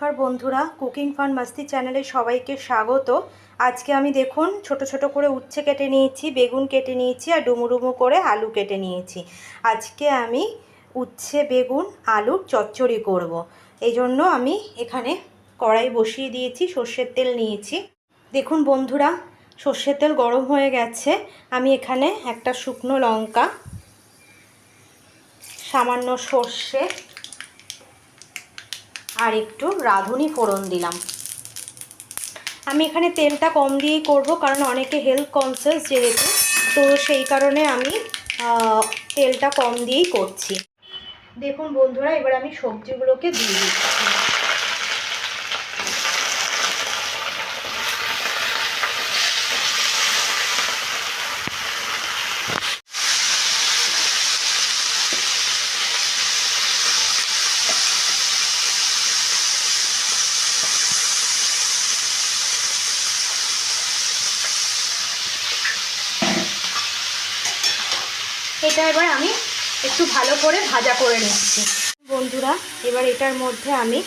নমস্কার বন্ধুরা, cooking fun মাস্তি চ্যানেলে সবাইকে স্বাগত। আজকে আমি দেখুন, ছোট ছোট করে উচ্ছে কেটে নিয়েছি, বেগুন কেটে নিয়েছি আর ডুমুডুমু করে আলু কেটে নিয়েছি। আজকে আমি উচ্ছে, বেগুন, আলুর চচ্চড়ি করব। এই জন্য আমি এখানে কড়াই বসিয়ে দিয়েছি, সর্ষের তেল নিয়েছি। দেখুন বন্ধুরা, সর্ষের তেল গরম হয়ে গেছে। আমি এখানে একটা শুকনো লঙ্কা, সামান্য সর্ষে আর একটু রাঁধুনি ফোড়ন দিলাম। আমি এখানে তেলটা কম দিয়েই করব, কারণ অনেকে হেলথ কনসিয়াস যেহেতু, তো সেই কারণে আমি তেলটা কম দিয়েই করছি। দেখুন বন্ধুরা, এবার আমি সবজিগুলোকে দিয়ে দিচ্ছি। এটা এবার আমি একটু ভালো করে ভাজা করে নিচ্ছি। বন্ধুরা, এবার এটার মধ্যে আমি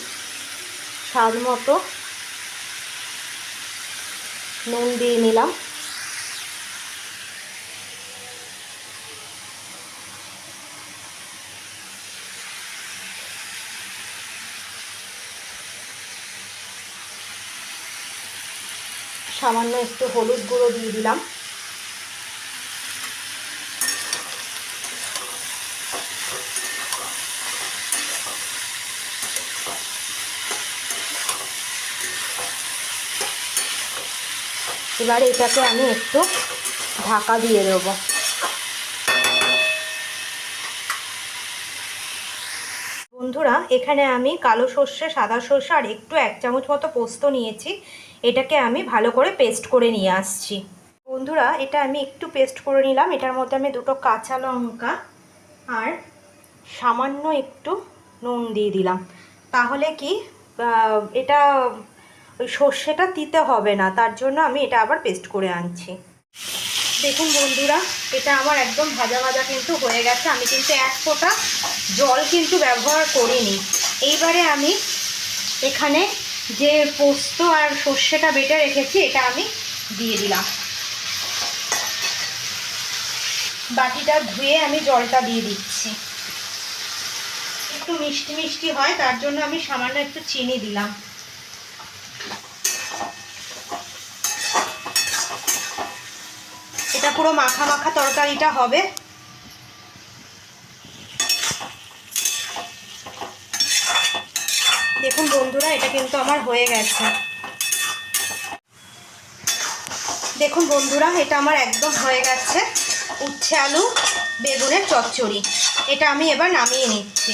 স্বাদ মতো নুন দিয়ে নিলাম। সামান্য একটু হলুদ গুঁড়ো দিয়ে দিলাম। এবার এটাকে আমি একটু ঢাকা দিয়ে দেব। বন্ধুরা, এখানে আমি কালো সর্ষে, সাদা সর্ষে আর একটু এক চামচ মতো পোস্ত নিয়েছি। এটাকে আমি ভালো করে পেস্ট করে নিয়ে আসছি। বন্ধুরা, এটা আমি একটু পেস্ট করে নিলাম। এটার মধ্যে আমি দুটো কাঁচা লঙ্কা আর সামান্য একটু নুন দিয়ে দিলাম। তাহলে কি এটা ওই সর্ষেটা দিতে হবে না, তার জন্য আমি এটা আবার পেস্ট করে আনছি। দেখুন বন্ধুরা, এটা আমার একদম ভাজা ভাজা কিন্তু হয়ে গেছে, আমি কিন্তু এক ফোঁটা জল কিন্তু ব্যবহার করিনি। এইবারে আমি এখানে যে পোস্ত আর সর্ষেটা বেটে রেখেছি, এটা আমি দিয়ে দিলাম। বাটিটা ধুয়ে আমি জলটা দিয়ে দিচ্ছি। একটু মিষ্টি মিষ্টি হয়, তার জন্য আমি সামান্য একটু চিনি দিলাম। পুরো মাখা মাখা তরকারিটা হবে। দেখুন বন্ধুরা, এটা কিন্তু আমার হয়ে গেছে। দেখুন বন্ধুরা, এটা আমার একদম হয়ে গেছে। উচ্ছে আলু, বেগুনের চচ্চড়ি। এটা আমি এবার নামিয়ে নিচ্ছি।